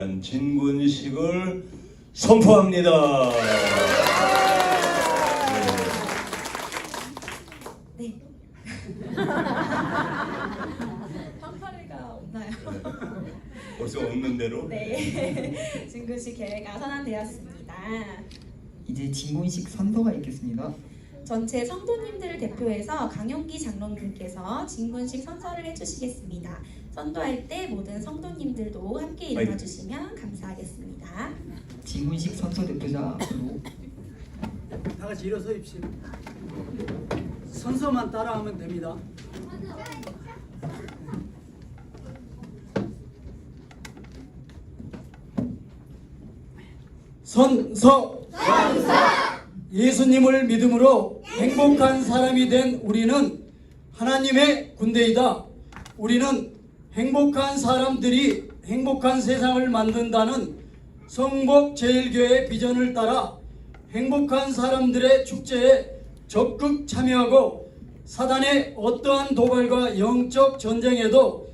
진군식을 선포합니다. 네. fanfare가 없나요? 벌써 없는 대로 네. 진구식 계획가 선언되었습니다. 이제 진곤식 선서가 있겠습니다. 전체 성도님들을 대표해서 강용기 장로님께서 진군식 선서를 해주시겠습니다. 선도할 때 모든 성도님들도 함께 일어나 주시면 감사하겠습니다. 진곤식 선서 대표자 앞으로 다 같이 일어서 입시다. 선서만 따라하면 됩니다. 선서 예수님을 믿음으로 행복한 사람이 된 우리는 하나님의 군대이다. 우리는 행복한 사람들이 행복한 세상을 만든다는 성복 제일교회 비전을 따라 행복한 사람들의 축제에 적극 참여하고 사단의 어떠한 도발과 영적 전쟁에도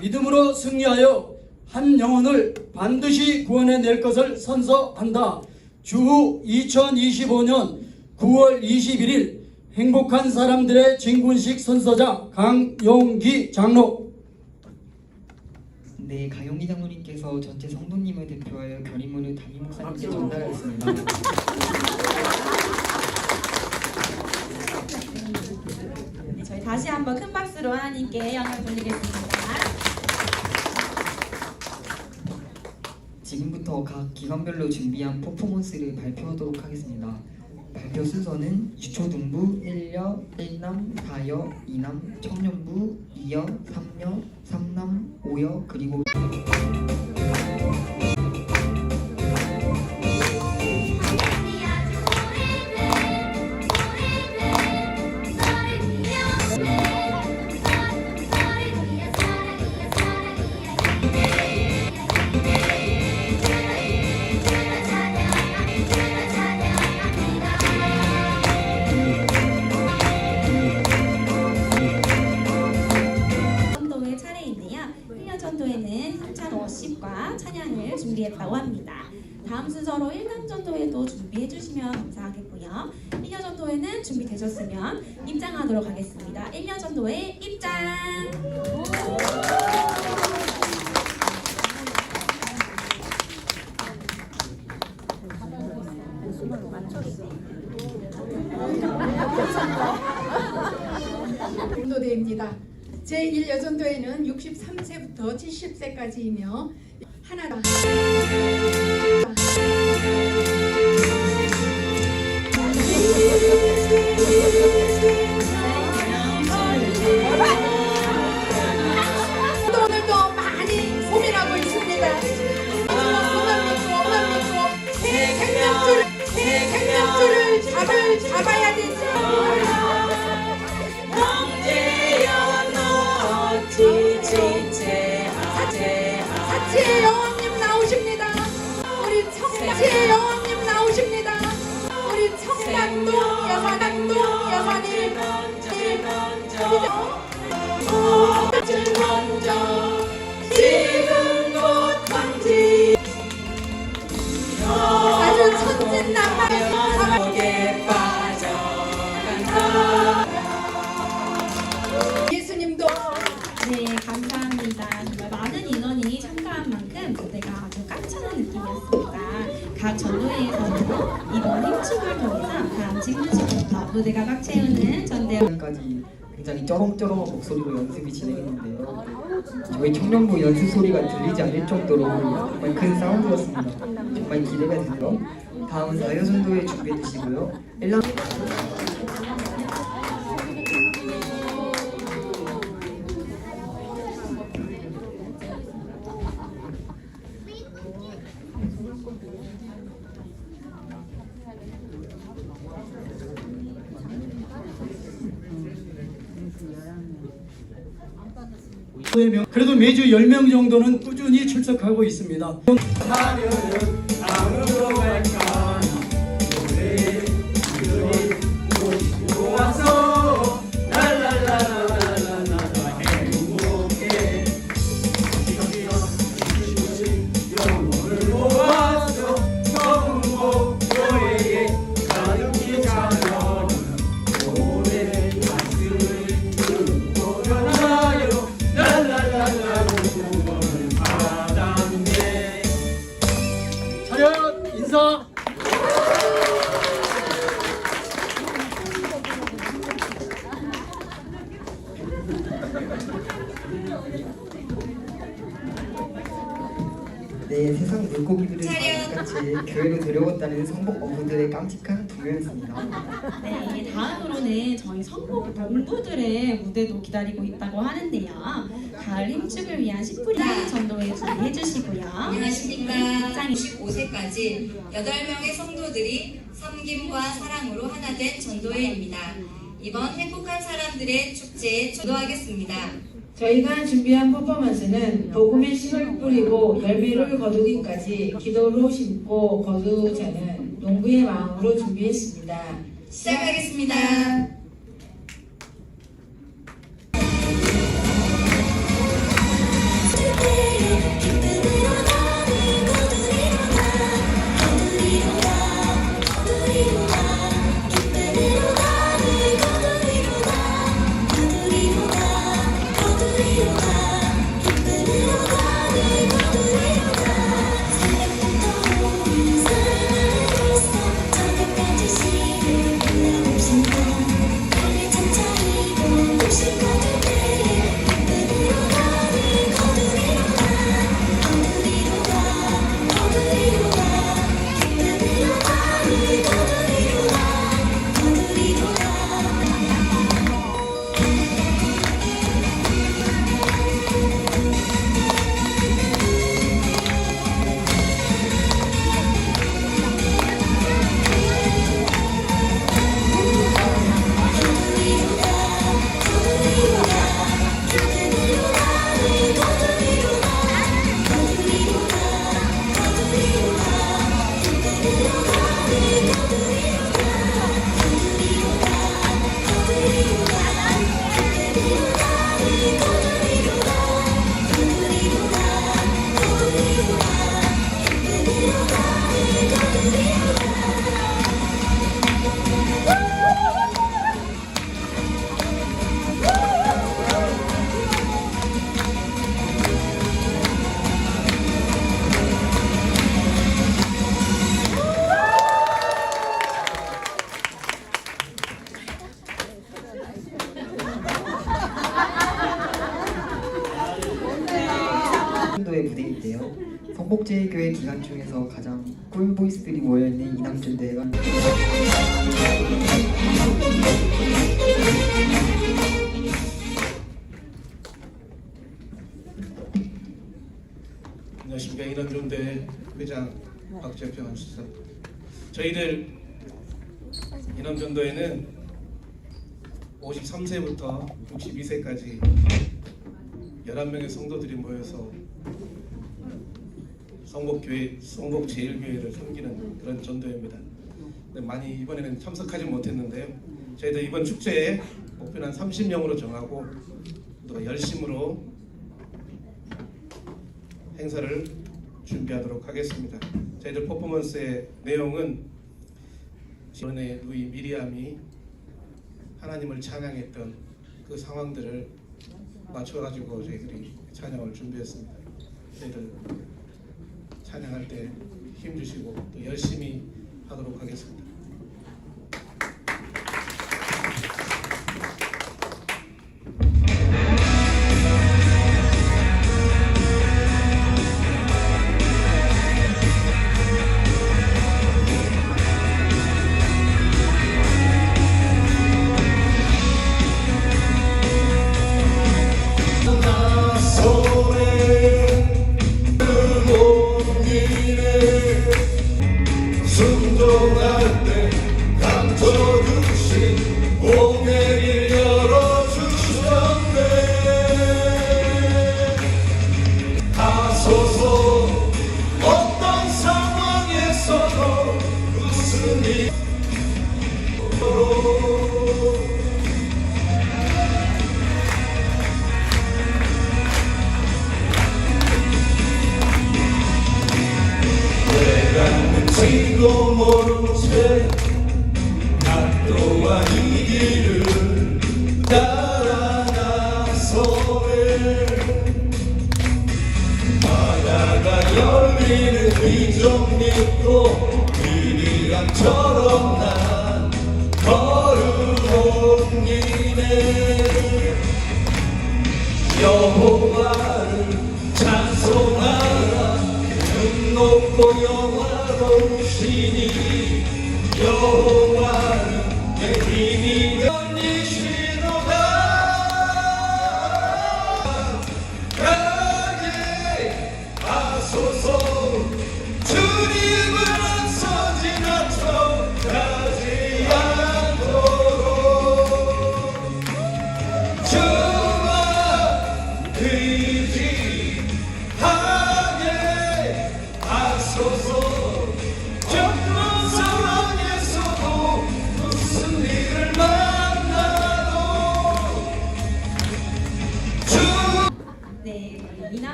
믿음으로 승리하여 한 영혼을 반드시 구원해 낼 것을 선서한다. 주후 2025년 9월 21일 행복한 사람들의 진군식 선서자 강용기 장로 네 가용기 장로님께서 전체 성도님을 대표하여 결의문을 담임 목사님께 전달하였습니다. 네, 저희 다시 한번 큰 박수로 하나님께 영광 돌리겠습니다. 지금부터 각 기관별로 준비한 퍼포먼스를 발표하도록 하겠습니다. 발표 순서는 유초등부 1여, 1남, 4여, 2남, 청년부 2여, 3여, 3남, 5여, 그리고 전도회는 준비되셨으면 입장하도록 하겠습니다. 1년 전도회 입장! 전도대입니다. 제1여전도회는 63세부터 70세까지이며 하나다. 무대가 꽉 채우는 전대 까지 굉장히 쩌렁쩌렁한 목소리로 연습이 진행했는데요. 저희 청년부 연습 소리가 들리지 않을 정도로 정말 큰 사운드였습니다. 정말 기대가 되고요. 다음은 4여 정도에 준비해 주시고요. 1남 그래도 매주 10명 정도는 꾸준히 출석하고 있습니다. 교회로 데려왔다는 성복 어부들의 깜찍한 동요였습니다. 네, 다음으로는 저희 성복 농부들의 무대도 기다리고 있다고 하는데요. 가을 힘축을 위한 시프리 전도회 준비해 주시고요. 안녕하십니까. 65세까지 8명의 성도들이 섬김과 사랑으로 하나 된 전도회입니다. 이번 행복한 사람들의 축제에 전도하겠습니다. 저희가 준비한 퍼포먼스는 복음의 씨를 뿌리고 열매를 거두기까지 기도로 심고 거두자는 농부의 마음으로 준비했습니다. 시작하겠습니다. 성복제일교회 기간 중에서 가장 꿀보이스들이 모여있는 이남전대회가 안녕하십니까. 이남존대 회장 박재평 수사 저희들 이남존도에는 53세부터 62세까지 11명의 성도들이 모여서 성복교회, 성복제일교회를 섬기는 그런 전도회입니다. 근데 많이 이번에는 참석하지 못했는데요. 저희도 이번 축제에 목표는 한 30명으로 정하고 또 열심으로 행사를 준비하도록 하겠습니다. 저희들 퍼포먼스의 내용은 전에 루이 미리암이 하나님을 찬양했던 그 상황들을 맞춰가지고 저희들이 찬양을 준비했습니다. 저희들 찬양할 때 힘주시고 또 열심히 하도록 하겠습니다. 순종 여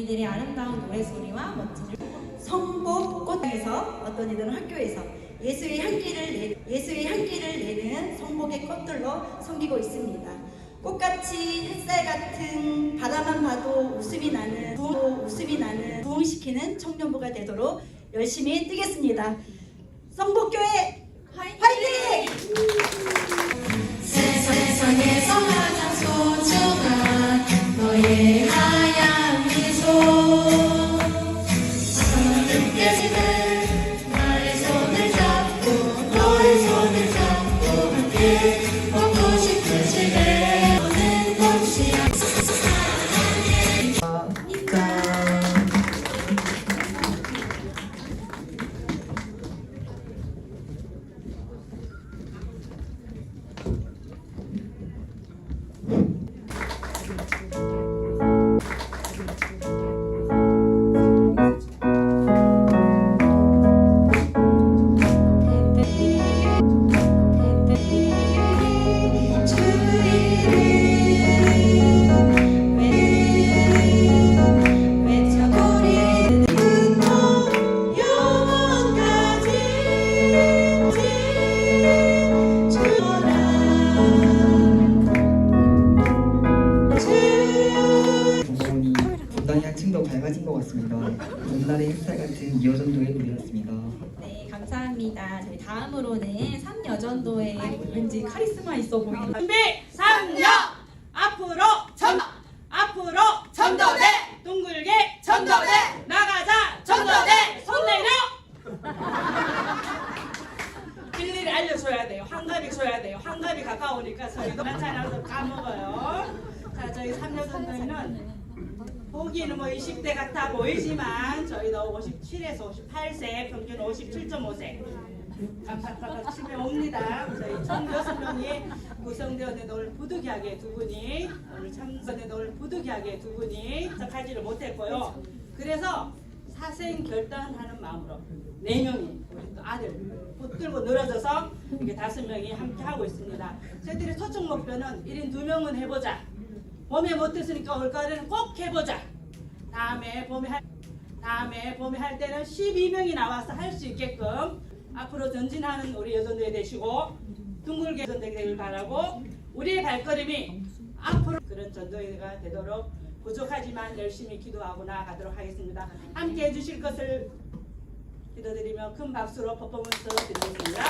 이들의 아름다운 노래소리와 멋진 성복 꽃에서 어떤 이들은 학교에서 예수의 향기를 내, 예수의 향기를 내는 성복의 꽃들로 섬기고 있습니다. 꽃같이 햇살 같은 바라만 봐도 웃음이 나는 부흥, 웃음이 나는 부흥시키는 청년부가 되도록 열심히 뛰겠습니다. 성복교회 화이팅! 세상에 전도대 나가자. 전도대 손 내려 일일이 알려줘야 돼요. 한갑이 줘야 돼요. 한갑이 가까우니까 저희도 한잔하면서 까먹어요. 자 저희 삼여전도회는 보기에는 뭐 20대 같아 보이지만 저희도 57에서 58세 평균 57.5세 깜짝깜짝 집에 옵니다. 저희 총 6명이 구성되어 있는 오늘 부득이하게 두 분이 오늘 참석된 오늘 부득이하게 두 분이 참석하지를 못했고요. 그래서 사생 결단하는 마음으로 네 명이 우리 또 아들 붙들고 늘어져서 이렇게 다섯 명이 함께 하고 있습니다. 저희들의 초청 목표는 1인 2명은 해보자. 봄에 못했으니까 올가을에는 꼭 해보자. 다음에 봄에 할 다음에 봄에 할 때는 12명이 나와서 할 수 있게끔 앞으로 전진하는 우리 여전도에 되시고 둥글게 전도가 되길 바라고 우리의 발걸음이 앞으로 그런 전도회가 되도록 부족하지만 열심히 기도하고 나아가도록 하겠습니다. 함께 해주실 것을 기도드리며 큰 박수로 퍼포먼스 드리겠습니다.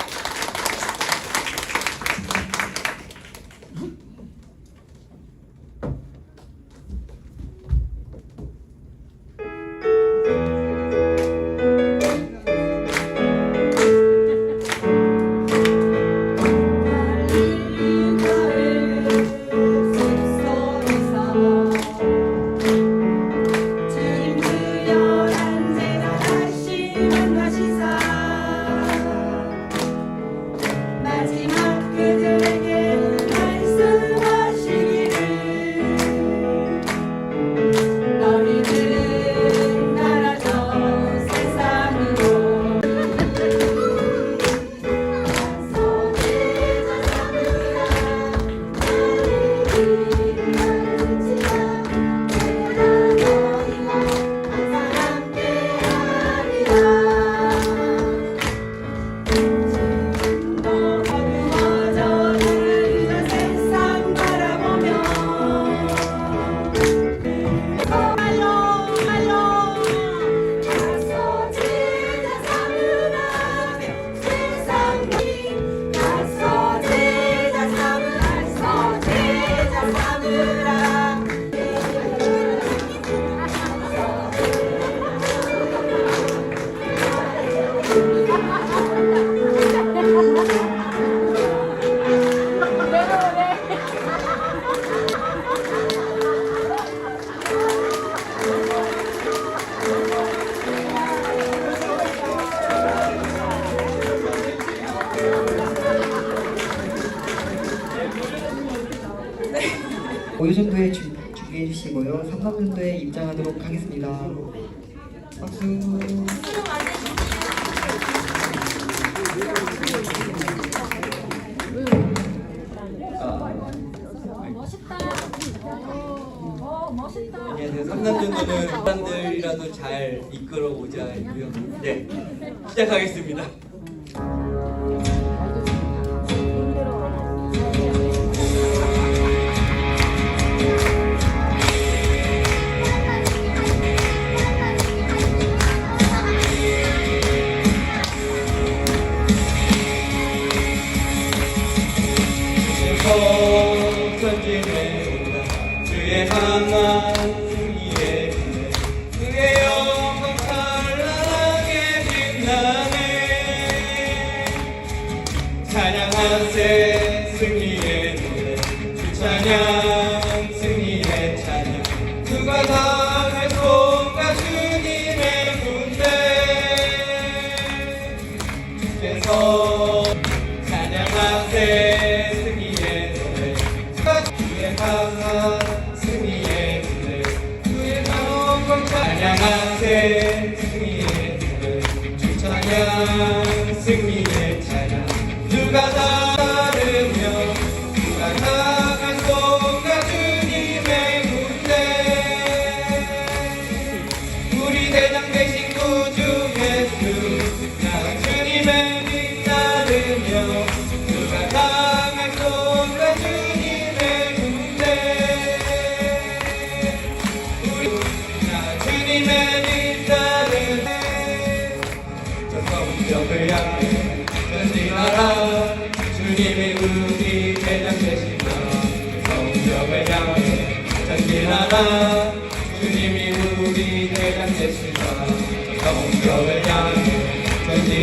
찬양 승리의 찬양. 누가 다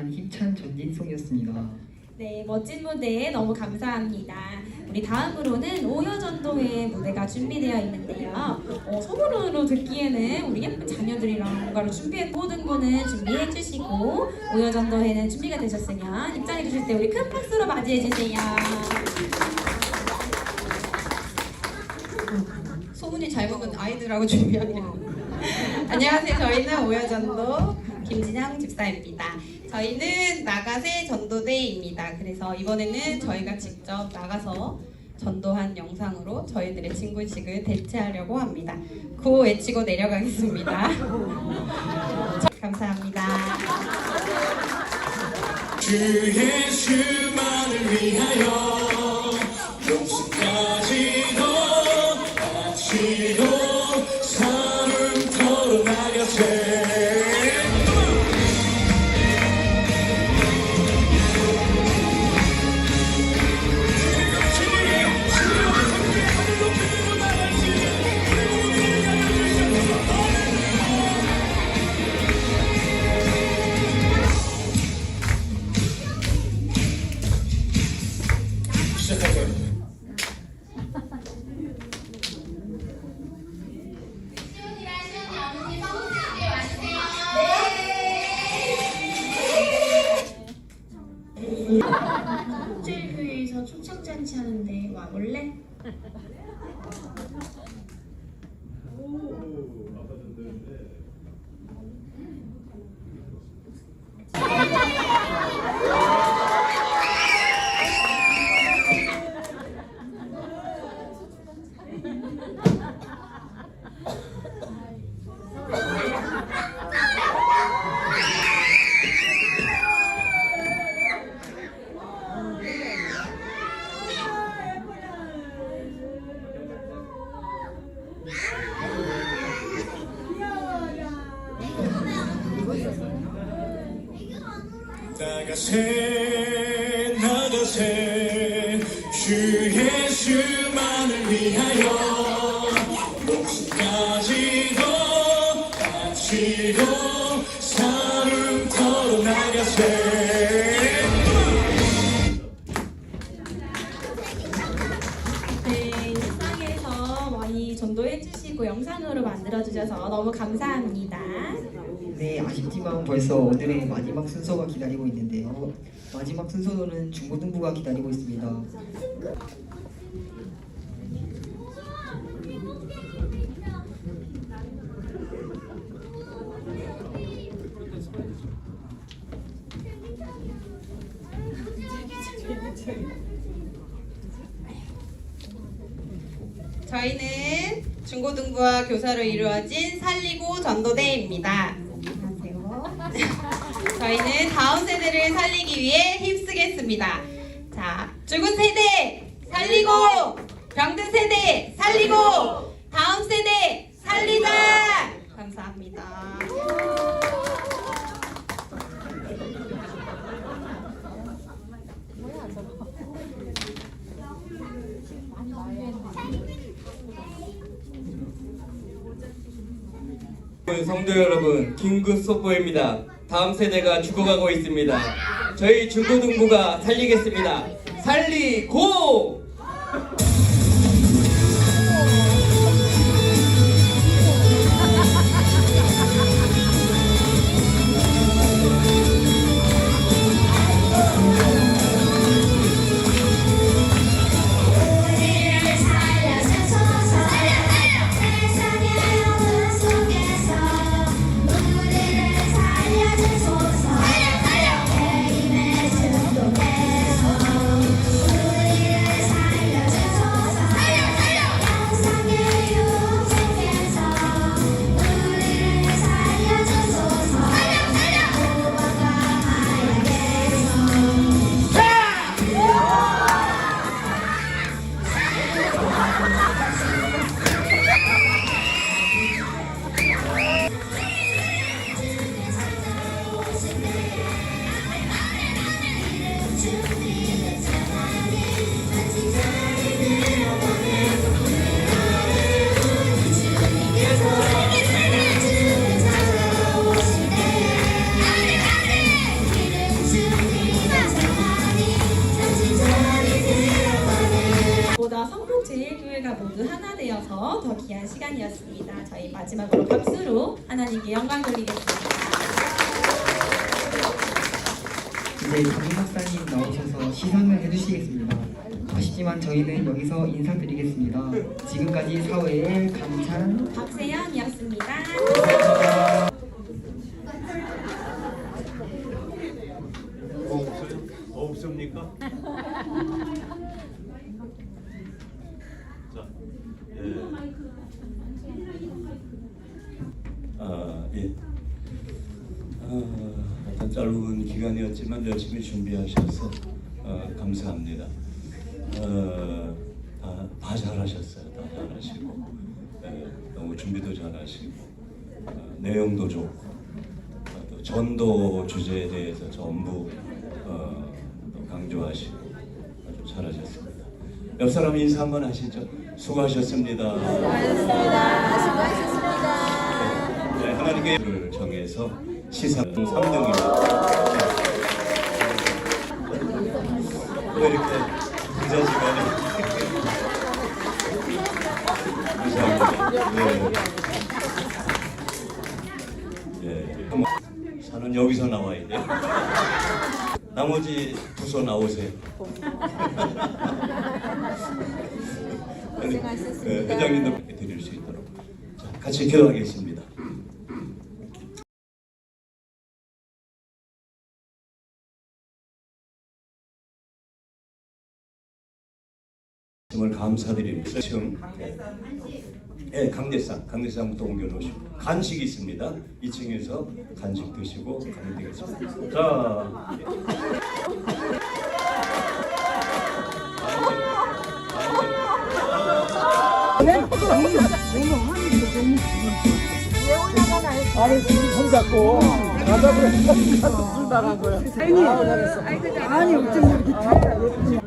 듯한 힘찬 전진송이었습니다. 네, 멋진 무대 너무 감사합니다. 우리 다음으로는 오여전도회 무대가 준비되어 있는데요. 어, 소문으로 듣기에는 우리 예쁜 자녀들이랑 뭔가를 준비해 모든 분은 준비해 주시고 오여전도회는 준비가 되셨으면 입장해 주실 때 우리 큰 박수로 맞이해 주세요. 소문이 잘 먹은 아이들하고 준비하기로. 안녕하세요. 저희는 오여전도 김진영 집사입니다. 저희는 나가세 전도대입니다. 그래서 이번에는 저희가 직접 나가서 전도한 영상으로 저희들의 친구식을 대체하려고 합니다. 구호 외치고 내려가겠습니다. 감사합니다. 주 예수만을 위하여 Yeah. 나가세 나가세. 주 예수 벌써 오늘의 마지막 순서가 기다리고 있는데요. 마지막 순서로는 중고등부가 기다리고 있습니다. 저희는 중고등부와 교사로 이루어진 살리고 전도대입니다. 저희는 다음 세대를 살리기 위해 힘쓰겠습니다. 자, 죽은 세대 살리고 병든 세대 살리고 다음 세대 살리자. 감사합니다. 성도 여러분, 긴급 속보입니다. 다음 세대가 죽어가고 있습니다. 저희 중고등부가 살리겠습니다. 살리고! 아쉽지만 저희는 여기서 인사드리겠습니다. 지금까지 사회의 감찬 박세연이었습니다. 없습니까? 자, 예. 아, 예. 아, 짧은 기간이었지만 열심히 준비하셔서 어, 감사합니다. 어, 다, 다 잘하셨어요. 다 잘하시고 예, 너무 준비도 잘하시고 어, 내용도 좋고 어, 또 전도 주제에 대해서 전부 어, 또 강조하시고 아주 잘하셨습니다. 옆 사람 인사 한번 하시죠. 수고하셨습니다. 수고하셨습니다. 수고하셨습니다. 네, 하나님께 를 정해서 시상 3등입니다. 왜 이렇게 는 여기서 나와야 돼요. 나머지 부서 나오세요. 그 회장님도 함께 드릴 수 있도록 자, 같이 기도하겠습니다. 정말 감사드립니다. 지금 예, 강대상, 강대상부터 옮겨놓으시고 간식이 있습니다. 2층에서 간식 드시고 가면 되겠습니다. 자, 응, 이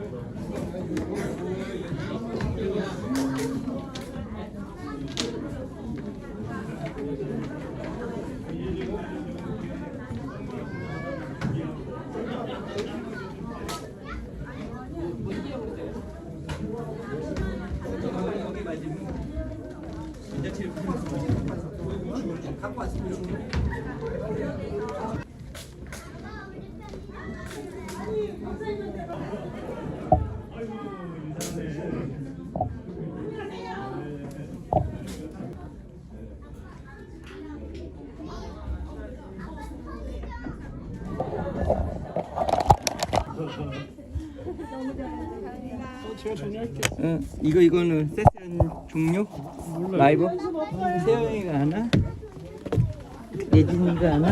거 이거는 세션 종료? 라이브? 세영이가 하나? 예진이가 하나?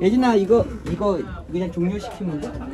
예진아 이거 이거 그냥 종료시키면 돼? 어.